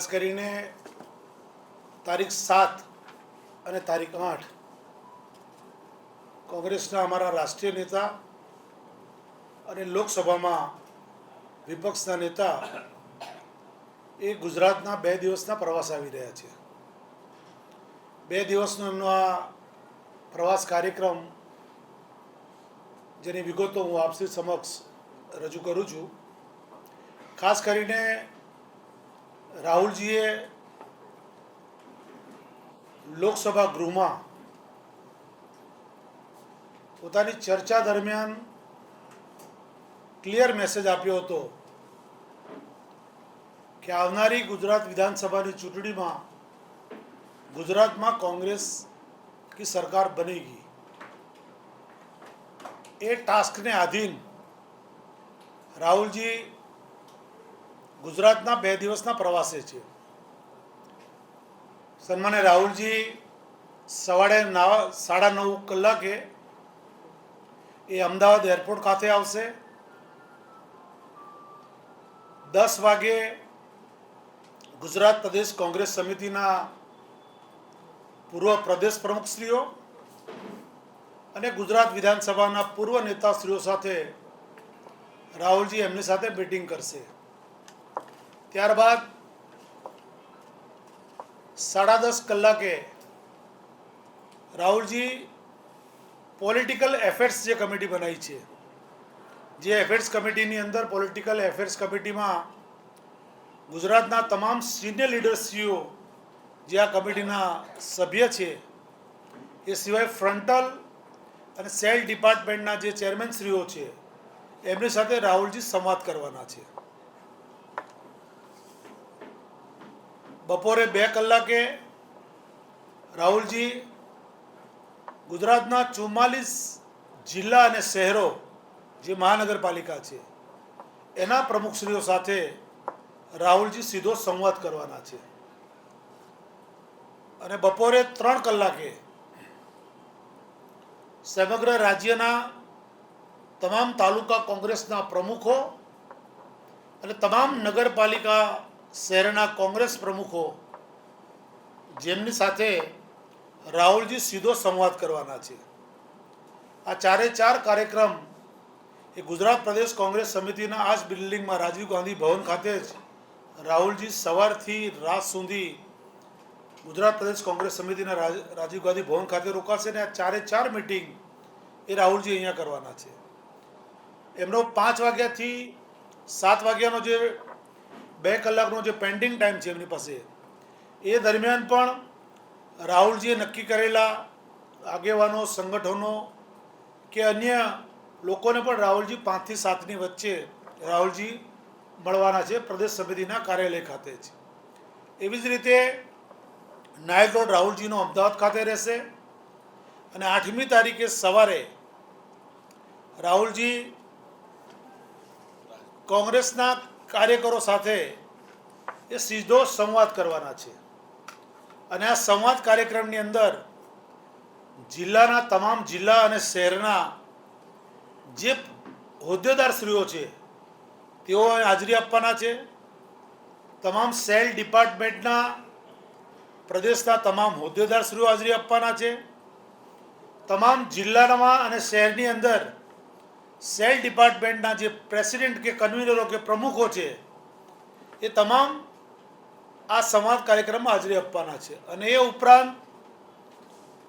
ખાસ કરીને તારીખ સાત અને તારીખ આઠ કોંગ્રેસના અમારા રાષ્ટ્રીય નેતા અને લોકસભામાં વિપક્ષના નેતા એ ગુજરાતના બે દિવસના પ્રવાસ આવી રહ્યા છે. બે દિવસનો એમનો આ પ્રવાસ કાર્યક્રમ, જેની વિગતો હું આપસી સમક્ષ રજૂ કરું છું. ખાસ કરીને રાહુલજીએ લોકસભા ગૃહમાં પોતાની ચર્ચા દરમિયાન ક્લિયર મેસેજ આપ્યો હતો કે આવનારી ગુજરાત વિધાનસભાની ચૂંટણીમાં ગુજરાતમાં કોંગ્રેસ કી સરકાર બનેગી. એ ટાસ્કને આધીન રાહુલજી ગુજરાતના બે દિવસના પ્રવાસે છે. સન્માન્ય રાહુલજી સવારે નવ, સાડા નવ કલાકે એ અમદાવાદ એરપોર્ટ ખાતે આવશે. દસ વાગે ગુજરાત પ્રદેશ કોંગ્રેસ સમિતિના પૂર્વ પ્રદેશ પ્રમુખશ્રીઓ અને ગુજરાત વિધાનસભાના પૂર્વ નેતાશ્રીઓ સાથે રાહુલજી એમની સાથે મીટિંગ કરશે. ત્યારબાદ સાડા દસ કલાકે રાહુલજી પોલિટિકલ એફેર્સ જે કમિટી બનાવી છે, જે એફેર્સ કમિટીની અંદર પોલિટિકલ એફેર્સ કમિટીમાં ગુજરાતના તમામ સિનિયર લીડરશ્રીઓ જે આ કમિટીના સભ્ય છે, એ સિવાય ફ્રન્ટલ અને સેલ ડિપાર્ટમેન્ટના જે ચેરમેનશ્રીઓ છે, એમની સાથે રાહુલજી સંવાદ કરવાના છે. બપોરે બે કલાકે રાહુલજી ગુજરાતના ચુમ્માલીસ જિલ્લા અને શહેરો જે મહાનગરપાલિકા છે, એના પ્રમુખશ્રીઓ સાથે રાહુલજી સીધો સંવાદ કરવાના છે. અને બપોરે ત્રણ કલાકે સમગ્ર રાજ્યના તમામ તાલુકા કોંગ્રેસના પ્રમુખો અને તમામ નગરપાલિકા શહેરના કોંગ્રેસ પ્રમુખો જેમની સાથે રાહુલજી સીધો સંવાદ કરવાના છે. આ ચારે ચાર કાર્યક્રમ એ ગુજરાત પ્રદેશ કોંગ્રેસ સમિતિના આ જ બિલ્ડિંગમાં રાજીવ ગાંધી ભવન ખાતે જ રાહુલજી સવારથી રાત સુધી ગુજરાત પ્રદેશ કોંગ્રેસ સમિતિના રાજ- રાજીવ ગાંધી ભવન ખાતે રોકાશે અને આ ચારે ચાર મિટિંગ એ રાહુલજી અહીંયા કરવાના છે. એમનો પાંચ વાગ્યાથી સાત વાગ્યાનો જે બે કલાકનો જે પેન્ડિંગ ટાઈમ છે એમની પાસે, એ દરમિયાન પણ રાહુલજીએ નક્કી કરેલા આગેવાનો, સંગઠનો કે અન્ય લોકોને પણ રાહુલજી પાંચથી સાતની વચ્ચે રાહુલજી મળવાના છે, પ્રદેશ સમિતિના કાર્યાલય ખાતે જ. એવી જ રીતે નાયક રોડ રાહુલજીનો અમદાવાદ ખાતે રહેશે અને આઠમી તારીખે સવારે રાહુલજી કોંગ્રેસના કાર્યકરો સાથે એ સીધો સંવાદ કરવાના છે. અને આ સંવાદ કાર્યક્રમની અંદર જિલ્લાના તમામ જિલ્લા અને શહેરના જે હોદ્દેદારશ્રીઓ છે, તેઓ હાજરી આપવાના છે. તમામ સેલ ડિપાર્ટમેન્ટના પ્રદેશના તમામ હોદ્દેદારશ્રીઓ હાજરી આપવાના છે. તમામ જિલ્લામાં અને શહેરની અંદર સેલ ડિપાર્ટમેન્ટના જે પ્રેસિડેન્ટ કે કન્વીનરો કે પ્રમુખો છે, એ તમામ આ સંવાદ કાર્યક્રમમાં હાજરી આપવાના છે. અને એ ઉપરાંત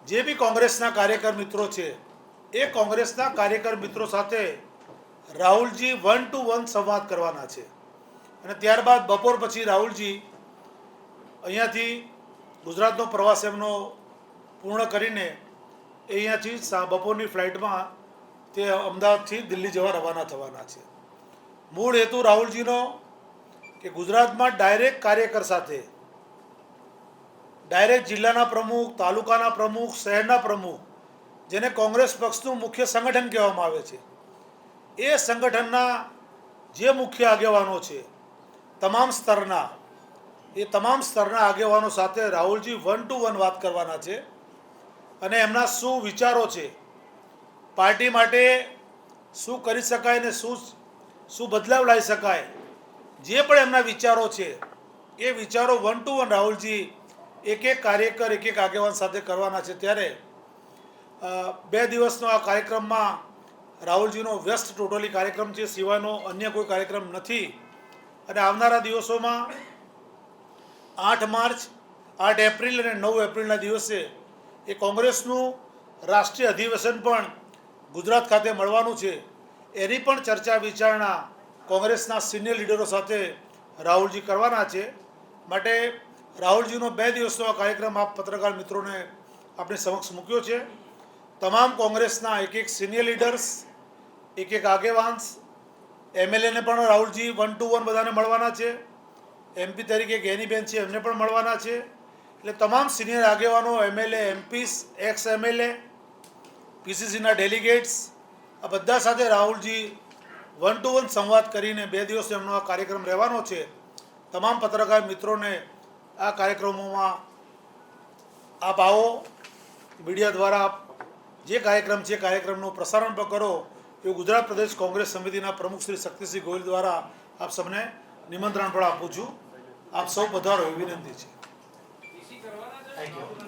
જે બી કોંગ્રેસના કાર્યકર મિત્રો છે, એ કોંગ્રેસના કાર્યકર મિત્રો સાથે રાહુલજી વન ટુ વન સંવાદ કરવાના છે. અને ત્યારબાદ બપોર પછી રાહુલજી અહીંયાથી ગુજરાતનો પ્રવાસ એમનો પૂર્ણ કરીને એ અહીંયાથી બપોરની ફ્લાઇટમાં તે અમદાવાદથી દિલ્હી જવા રવાના થવાના છે. મૂળ હેતુ રાહુલજીનો કે ગુજરાતમાં ડાયરેક્ટ કાર્યકર સાથે ડાયરેક્ટ જિલ્લાના પ્રમુખ, તાલુકાના પ્રમુખ, શહેરના પ્રમુખ, જેને કોંગ્રેસ પક્ષનું મુખ્ય સંગઠન કહેવામાં આવે છે, એ સંગઠનના જે મુખ્ય આગેવાનો છે, તમામ સ્તરના, એ તમામ સ્તરના આગેવાનો સાથે રાહુલજી વન ટુ વન વાત કરવાના છે અને એમના શું વિચારો છે પાર્ટી માટે શું કરી શકાય ને શું શું બદલાવ લાવી શકાય, જે પણ એમના વિચારો છે, એ વિચારો વન ટુ વન રાહુલજી એક એક કાર્યકર, એક એક આગેવાન સાથે કરવાના છે. ત્યારે બે દિવસનો આ કાર્યક્રમમાં રાહુલજીનો વ્યસ્ત ટોટલી કાર્યક્રમ છે. સિવાયનો અન્ય કોઈ કાર્યક્રમ નથી. અને આવનારા દિવસોમાં આઠ માર્ચ, આઠ એપ્રિલ અને નવ એપ્રિલના દિવસે એ કોંગ્રેસનું રાષ્ટ્રીય અધિવેશન પણ ગુજરાત ખાતે મળવાનું છે. એની પણ ચર્ચા વિચારણા કોંગ્રેસના સિનિયર લીડરો સાથે રાહુલજી કરવાના છે. માટે રાહુલજીનો બે દિવસનો આ કાર્યક્રમ આપ પત્રકાર મિત્રોને આપણી સમક્ષ મૂક્યો છે. તમામ કોંગ્રેસના એક એક સિનિયર લીડર્સ એક એક આગેવાન્સ, એમએલએને પણ રાહુલજી વન ટુ વન બધાને મળવાના છે. એમપી તરીકે ગેનીબેન છે, એમને પણ મળવાના છે. એટલે તમામ સિનિયર આગેવાનો એમએલએ એમપીસ એક્સ એમએલએ પીસીસીના ડેલિગેટ્સ, આ બધા સાથે રાહુલજી વન ટુ વન સંવાદ કરીને બે દિવસ એમનો આ કાર્યક્રમ રહેવાનો છે. તમામ પત્રકાર મિત્રોને આ કાર્યક્રમોમાં આપ આવો, મીડિયા દ્વારા આપ જે કાર્યક્રમ છે, કાર્યક્રમનું પ્રસારણ પણ કરો એવું ગુજરાત પ્રદેશ કોંગ્રેસ સમિતિના પ્રમુખ શ્રી શક્તિસિંહ ગોયલ દ્વારા આપ સૌને નિમંત્રણ પણ આપું છું. આપ સૌ પધારો એવી વિનંતી છે. Thank you.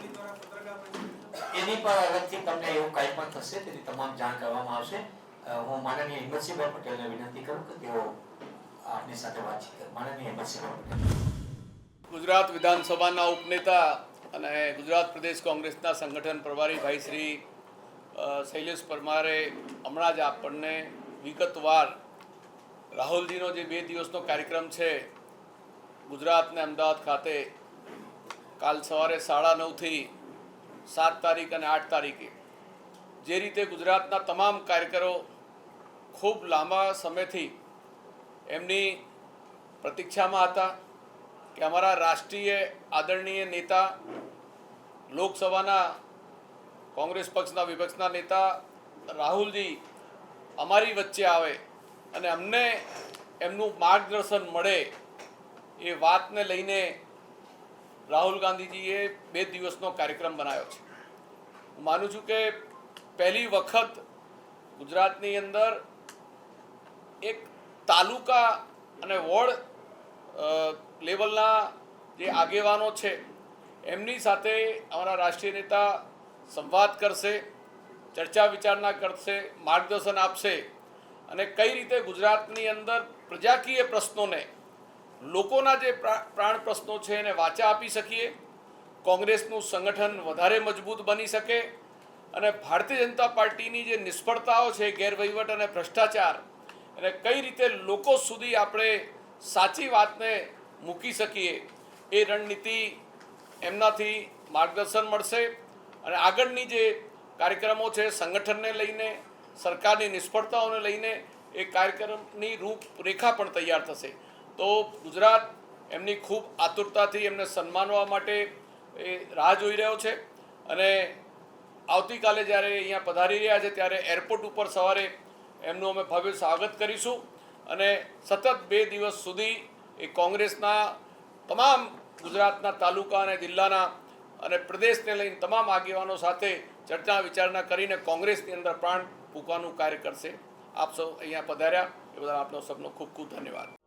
એની પર અલગથી તમને એવું કાંઈ પણ થશે તેની તમામ જાણ કરવામાં આવશે. હું માનનીય હિંમતસિંહભાઈ પટેલને વિનંતી કરું કે તેઓ આપની સાથે વાતચીત કરે. માનનીય હિંમતસિંહભાઈ પટેલ. ગુજરાત વિધાનસભાના ઉપનેતા અને ગુજરાત પ્રદેશ કોંગ્રેસના સંગઠન પ્રભારી ભાઈ શ્રી શૈલેષ પરમારે હમણાં જ આપણને વિગતવાર રાહુલજીનો જે બે દિવસનો કાર્યક્રમ છે, ગુજરાતને અમદાવાદ ખાતે કાલ સવારે સાડા નવથી સાત તારીખ અને આઠ તારીખે. જે રીતે ગુજરાતના તમામ કાર્યકરો ખૂબ લાંબા સમયથી એમની પ્રતીક્ષામાં હતા કે અમારા રાષ્ટ્રીય આદરણીય નેતા, લોકસભાના કોંગ્રેસ પક્ષના વિપક્ષના નેતા રાહુલજી અમારી વચ્ચે આવે અને અમને એમનું માર્ગદર્શન મળે એ વાતને લઈને રાહુલ ગાંધીજીએ બે દિવસનો કાર્યક્રમ બનાવ્યો છે. હું માનું છું કે પહેલી વખત ગુજરાતની અંદર એક તાલુકા અને વોર્ડ લેવલના જે આગેવાનો છે, એમની સાથે અમારા રાષ્ટ્રીય નેતા સંવાદ કરશે, ચર્ચા વિચારણા કરશે, માર્ગદર્શન આપશે અને કઈ રીતે ગુજરાતની અંદર પ્રજાકીય પ્રશ્નોને લોકોના જે પ્રા- પ્રાણ પ્રશ્નો છે એને વાચા આપી શકીએ. કોંગ્રેસનું સંગઠન વધારે મજબૂત બની શકે અને ભારતીય જનતા પાર્ટીની જે નિષ્ફળતાઓ છે, ગેરવહીવટ અને ભ્રષ્ટાચાર અને કઈ રીતે લોકો સુધી આપણે સાચી વાતને મૂકી શકીએ એ રણનીતિ એમનાથી માર્ગદર્શન મળશે અને આગળની જે કાર્યક્રમો છે, સંગઠનને લઈને, સરકારની નિષ્ફળતાઓને લઈને એ કાર્યક્રમની રૂપરેખા પણ તૈયાર થશે. તો ગુજરાત એમની ખૂબ આતુરતાથી એમને સન્માનવા માટે એ રાહ જોઈ રહ્યો છે અને આવતીકાલે જ્યારે અહીંયા પધારી રહ્યા છે ત્યારે એરપોર્ટ ઉપર સવારે એમનું અમે ભવ્ય સ્વાગત કરીશું અને સતત બે દિવસ સુધી એ કોંગ્રેસના તમામ ગુજરાતના તાલુકા અને જિલ્લાના અને પ્રદેશને લઈને તમામ આગેવાનો સાથે ચર્ચા વિચારણા કરીને કોંગ્રેસની અંદર પ્રાણ ફૂંકવાનું કાર્ય કરશે. આપ સૌ અહીંયા પધાર્યા. એ બદલ આપનો સૌનો ખૂબ ખૂબ ધન્યવાદ.